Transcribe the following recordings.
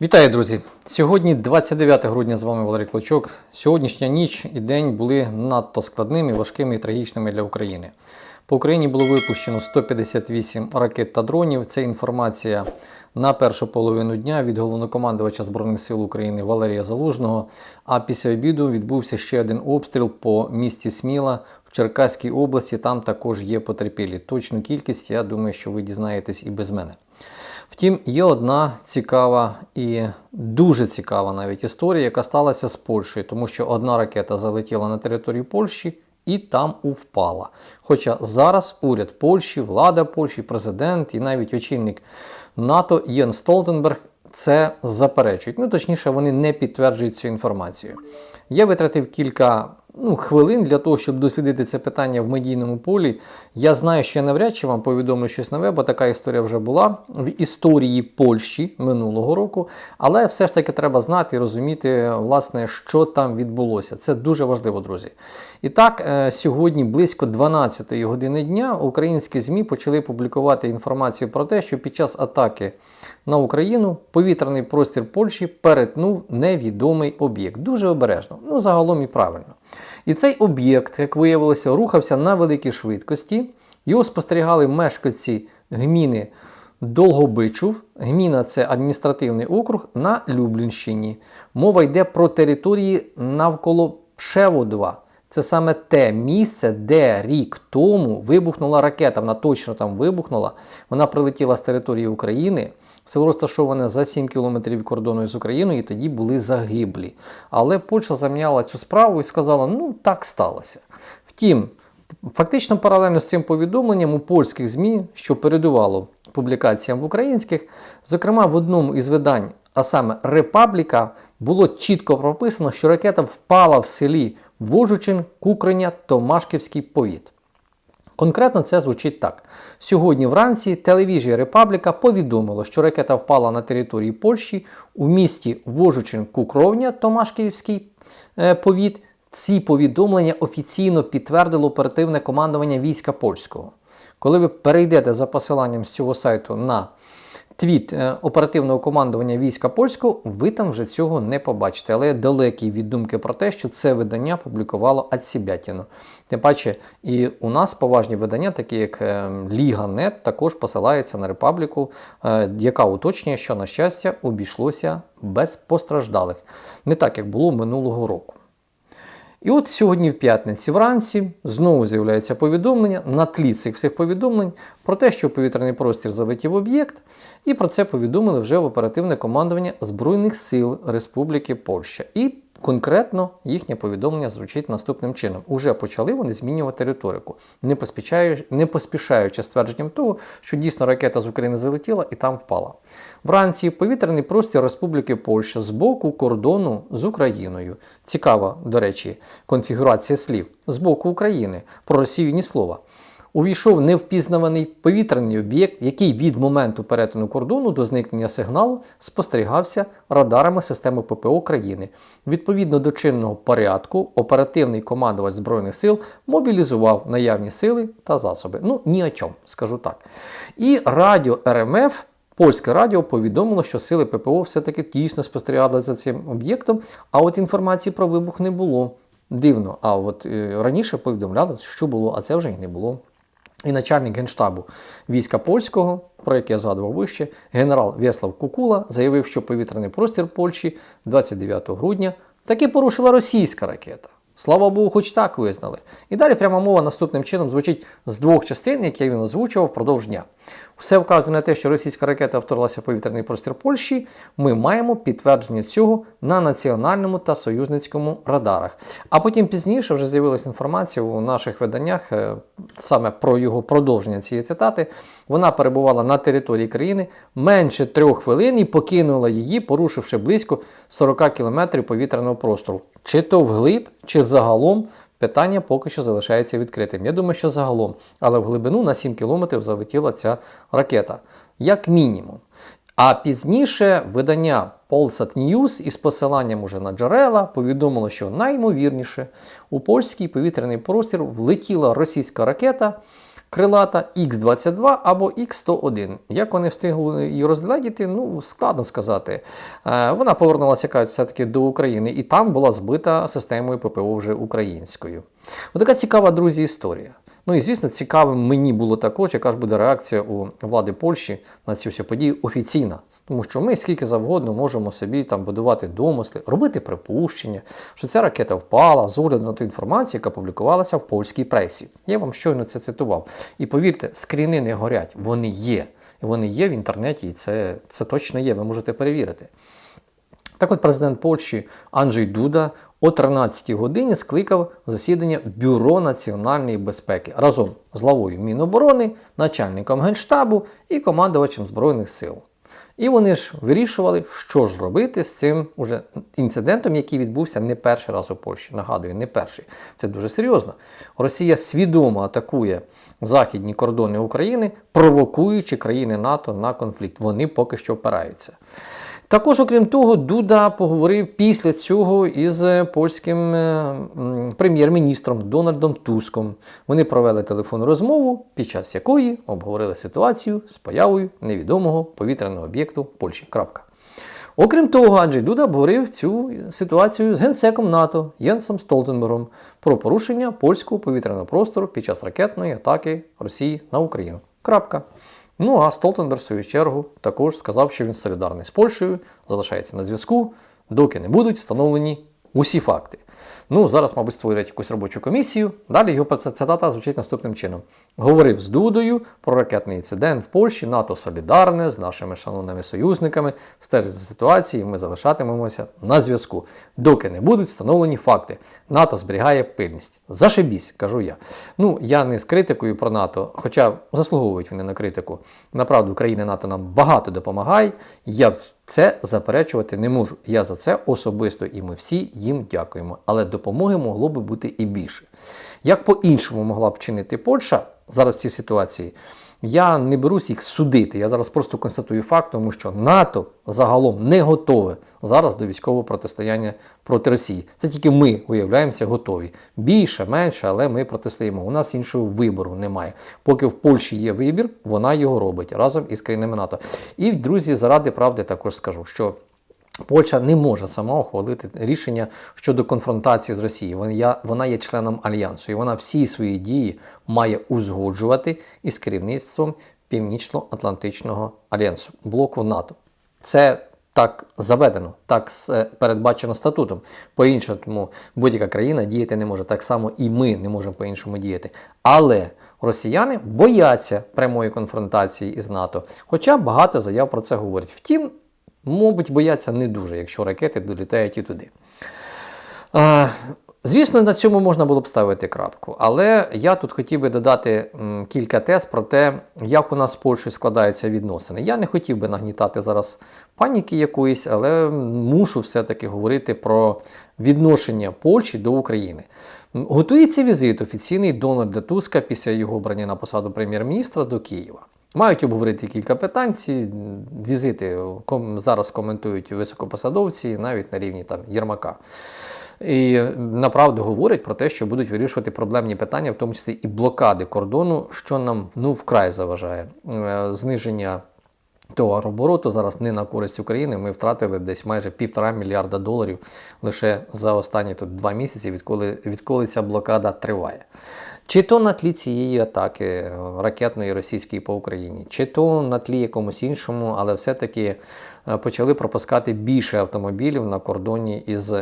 Вітаю, друзі! Сьогодні 29 грудня з вами Валерій Клочок. Сьогоднішня ніч і день були надто складними, важкими і трагічними для України. По Україні було випущено 158 ракет та дронів. Це інформація на першу половину дня від головнокомандувача Збройних сил України Валерія Залужного. А після обіду відбувся ще один обстріл по місті Сміла в Черкаській області. Там також є потерпілі. Точну кількість, я думаю, що ви дізнаєтесь і без мене. Втім, є одна цікава і дуже цікава навіть історія, яка сталася з Польщею, тому що одна ракета залетіла на територію Польщі і там впала. Хоча зараз уряд Польщі, влада Польщі, президент і навіть очільник НАТО Єн Столтенберг це заперечують. Ну, точніше, вони не підтверджують цю інформацію. Я витратив кілька ну, хвилин для того, щоб дослідити це питання в медійному полі. Я знаю, що я навряд чи вам повідомлю щось нове, бо така історія вже була в історії Польщі минулого року. Але все ж таки треба знати і розуміти, власне, що там відбулося. Це дуже важливо, друзі. І так, е, сьогодні близько 12-ї години дня українські ЗМІ почали публікувати інформацію про те, що під час атаки на Україну повітряний простір Польщі перетнув невідомий об'єкт. Дуже обережно, ну загалом і правильно. І цей об'єкт, як виявилося, рухався на великій швидкості. Його спостерігали мешканці гміни Долгобичув. Гміна це адміністративний округ на Люблінщині. Мова йде про території навколо Пшеводова. Це саме те місце, де рік тому вибухнула ракета. Вона точно там вибухнула. Вона прилетіла з території України. Село розташоване за 7 кілометрів кордону з Україною, і тоді були загиблі. Але Польща зам'яла цю справу і сказала: ну так сталося. Втім, фактично паралельно з цим повідомленням у польських ЗМІ, що передувало публікаціям в українських, зокрема в одному із видань, а саме Репабліка, було чітко прописано, що ракета впала в селі Вожучин, Кукреня, Томашківський повіт. Конкретно це звучить так. Сьогодні вранці телевізія Репабліка повідомила, що ракета впала на території Польщі у місті Вожучин Кукровня, Томашківський е, повіт. Ці повідомлення офіційно підтвердило оперативне командування війська польського. Коли ви перейдете за посиланням з цього сайту на твіт е, оперативного командування війська польського, ви там вже цього не побачите. Але я далекий від думки про те, що це видання публікувало Ацібятіно. Тим паче, і у нас поважні видання, такі як е, Ліга.нет, також посилаються на репабліку, е, яка уточнює, що, на щастя, обійшлося без постраждалих. Не так, як було минулого року. І от сьогодні, в п'ятниці вранці, знову з'являється повідомлення на тлі цих всіх повідомлень про те, що в повітряний простір залетів об'єкт, і про це повідомили вже в оперативне командування Збройних сил Республіки Польща. І конкретно їхнє повідомлення звучить наступним чином: уже почали вони змінювати риторику, не поспішаючи, не поспішаючи ствердженням того, що дійсно ракета з України залетіла і там впала. Вранці повітряний простір Республіки Польща з боку кордону з Україною. Цікава, до речі, конфігурація слів з боку України. Про Росію ні слова. Увійшов невпізнаваний повітряний об'єкт, який від моменту перетину кордону до зникнення сигналу спостерігався радарами системи ППО країни. Відповідно до чинного порядку, оперативний командувач Збройних сил мобілізував наявні сили та засоби. Ну, ні о чому, скажу так. І радіо РМФ. Польське радіо повідомило, що сили ППО все-таки дійсно спостерігали за цим об'єктом, а от інформації про вибух не було. Дивно. А от е, раніше повідомляли, що було, а це вже й не було. І начальник генштабу війська польського, про яке я згадував вище, генерал В'яслав Кукула заявив, що повітряний простір Польщі 29 грудня таки порушила російська ракета. Слава Богу, хоч так визнали. І далі пряма мова наступним чином звучить з двох частин, які він озвучував впродовж дня. Все вказує на те, що російська ракета вторглася в повітряний простір Польщі. Ми маємо підтвердження цього на національному та союзницькому радарах. А потім пізніше вже з'явилася інформація у наших виданнях е, саме про його продовження цієї цитати. Вона перебувала на території країни менше трьох хвилин і покинула її, порушивши близько 40 кілометрів повітряного простору. Чи то вглиб, чи загалом Питання поки що залишається відкритим. Я думаю, що загалом, але в глибину на 7 кілометрів залетіла ця ракета, як мінімум. А пізніше видання Polsat News із посиланням уже на джерела повідомило, що наймовірніше у польський повітряний простір влетіла російська ракета крилата Х-22 або Х-101. Як вони встигли її розглядіти, ну складно сказати. Е, Вона повернулася все-таки до України, і там була збита системою ППО вже українською. Отака цікава, друзі, історія. Ну і звісно, цікавим мені було також, яка ж буде реакція у влади Польщі на цю всю подію офіційна. Тому що ми скільки завгодно можемо собі там будувати домисли, робити припущення, що ця ракета впала з огляду на ту інформацію, яка публікувалася в польській пресі. Я вам щойно це цитував. І повірте, скріни не горять, вони є. І вони є в інтернеті, і це, це точно є, ви можете перевірити. Так от президент Польщі Анджей Дуда о 13-й годині скликав засідання Бюро національної безпеки разом з главою Міноборони, начальником Генштабу і командувачем Збройних сил. І вони ж вирішували, що ж робити з цим уже інцидентом, який відбувся не перший раз у Польщі. Нагадую, не перший. Це дуже серйозно. Росія свідомо атакує західні кордони України, провокуючи країни НАТО на конфлікт. Вони поки що впираються. Також, окрім того, Дуда поговорив після цього із польським е, прем'єр-міністром Дональдом Туском. Вони провели телефонну розмову, під час якої обговорили ситуацію з появою невідомого повітряного об'єкту Польщі. Крапка. Окрім того, Анджей Дуда обговорив цю ситуацію з генсеком НАТО Єнсом Столтенбергом про порушення польського повітряного простору під час ракетної атаки Росії на Україну. Крапка. Ну а Столтенберг, в свою чергу, також сказав, що він солідарний з Польщею, залишається на зв'язку, доки не будуть встановлені усі факти. Ну, зараз, мабуть, створять якусь робочу комісію. Далі його цитата звучить наступним чином: говорив з Дудою про ракетний інцидент в Польщі, НАТО солідарне з нашими шановними союзниками, стежить за ситуацією, ми залишатимемося на зв'язку, доки не будуть встановлені факти. НАТО зберігає пильність. Зашибісь, кажу я. Ну, я не з критикою про НАТО, хоча заслуговують вони на критику. Направду, країни НАТО нам багато допомагають. Я це заперечувати не можу. Я за це особисто і ми всі їм дякуємо. Але допомоги могло би бути і більше. Як по-іншому могла б чинити Польща зараз в цій ситуації? Я не берусь їх судити. Я зараз просто констатую факт, тому що НАТО загалом не готове зараз до військового протистояння проти Росії. Це тільки ми виявляємося готові. Більше, менше, але ми протистоїмо. У нас іншого вибору немає. Поки в Польщі є вибір, вона його робить разом із країнами НАТО. І друзі, заради правди також скажу, що. Польща не може сама ухвалити рішення щодо конфронтації з Росією. Вона є, членом альянсу, і вона всі свої дії має узгоджувати із керівництвом Північно-Атлантичного альянсу, блоку НАТО. Це так заведено, так е, передбачено статутом. По-іншому будь-яка країна діяти не може. Так само і ми не можемо по-іншому діяти. Але росіяни бояться прямої конфронтації із НАТО. Хоча багато заяв про це говорять. Втім, мабуть, бояться не дуже, якщо ракети долітають і туди. А, Звісно, на цьому можна було б ставити крапку, але я тут хотів би додати кілька тез про те, як у нас з Польщею складаються відносини. Я не хотів би нагнітати зараз паніки якоїсь, але мушу все-таки говорити про відношення Польщі до України. Готується візит офіційний Дональда Туска після його обрання на посаду прем'єр-міністра до Києва. Мають обговорити кілька питань. Ці візити зараз коментують високопосадовці, навіть на рівні там Єрмака. І направду говорять про те, що будуть вирішувати проблемні питання, в тому числі і блокади кордону, що нам ну вкрай заважає. Е, Зниження товарообороту зараз не на користь України. Ми втратили десь майже півтора мільярда доларів лише за останні тут два місяці, відколи, відколи ця блокада триває. Чи то на тлі цієї атаки е, ракетної російської по Україні, чи то на тлі якомусь іншому, але все-таки е, почали пропускати більше автомобілів на кордоні із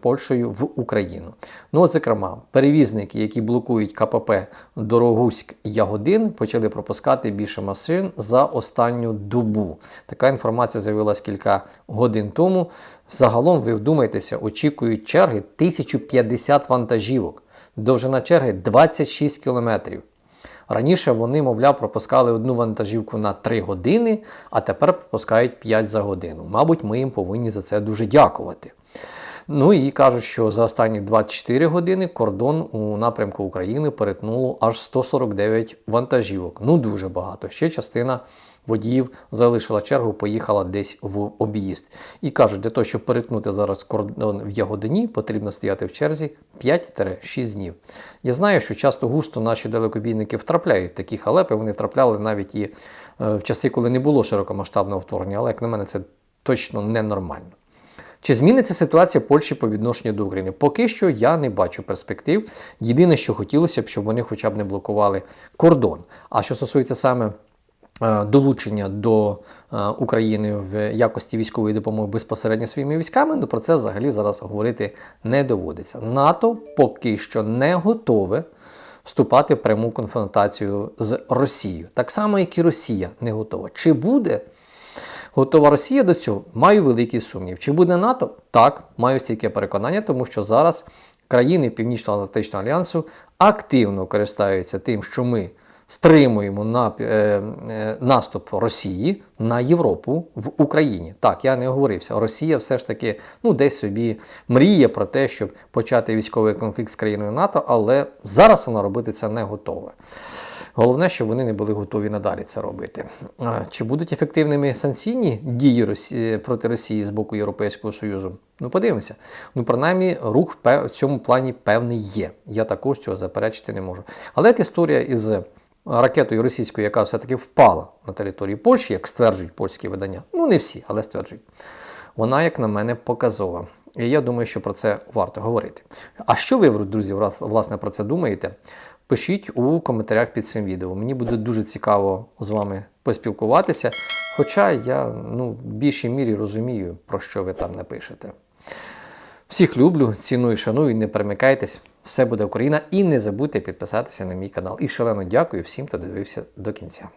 Польщею в Україну. Ну, от, зокрема, перевізники, які блокують КПП Дорогуськ-Ягодин, почали пропускати більше машин за останню добу. Така інформація з'явилась кілька годин тому. Загалом, ви вдумайтеся, очікують черги 1050 вантажівок. Довжина черги 26 кілометрів. Раніше вони, мовляв, пропускали одну вантажівку на 3 години, а тепер пропускають 5 за годину. Мабуть, ми їм повинні за це дуже дякувати. Ну і кажуть, що за останні 24 години кордон у напрямку України перетнуло аж 149 вантажівок. Ну дуже багато. Ще частина водіїв залишила чергу, поїхала десь в об'їзд. І кажуть, для того, щоб перетнути зараз кордон в Ягодині, потрібно стояти в черзі 5-6 днів. Я знаю, що часто густо наші далекобійники втрапляють в такі халепи, вони втрапляли навіть і е, в часи, коли не було широкомасштабного вторгнення, але як на мене, це точно ненормально. Чи зміниться ситуація Польщі по відношенню до України? Поки що я не бачу перспектив. Єдине, що хотілося б, щоб вони хоча б не блокували кордон. А що стосується саме е, долучення до е, України в якості військової допомоги безпосередньо своїми військами, ну про це взагалі зараз говорити не доводиться. НАТО поки що не готове вступати в пряму конфронтацію з Росією. Так само, як і Росія не готова. Чи буде готова Росія до цього? Маю великий сумнів. Чи буде НАТО? Так, маю стільки переконання, тому що зараз країни Північно-Атлантичного альянсу активно користаються тим, що ми стримуємо е, е, наступ Росії на Європу в Україні. Так, я не оговорився. Росія все ж таки ну, десь собі мріє про те, щоб почати військовий конфлікт з країною НАТО, але зараз вона робити це не готова. Головне, щоб вони не були готові надалі це робити. Чи будуть ефективними санкційні дії Росії, проти Росії з боку Європейського Союзу? Ну, подивимося. Ну, принаймні, рух в цьому плані певний є. Я також цього заперечити не можу. Але от історія із ракетою російською, яка все-таки впала на території Польщі, як стверджують польські видання. Ну, не всі, але стверджують. Вона, як на мене, показова. І я думаю, що про це варто говорити. А що ви, друзі, власне про це думаєте? Пишіть у коментарях під цим відео. Мені буде дуже цікаво з вами поспілкуватися. Хоча я ну, в більшій мірі розумію, про що ви там напишете. Всіх люблю, ціную, шаную, не перемикайтесь. Все буде Україна. І не забудьте підписатися на мій канал. І шалено дякую всім, хто дивився до кінця.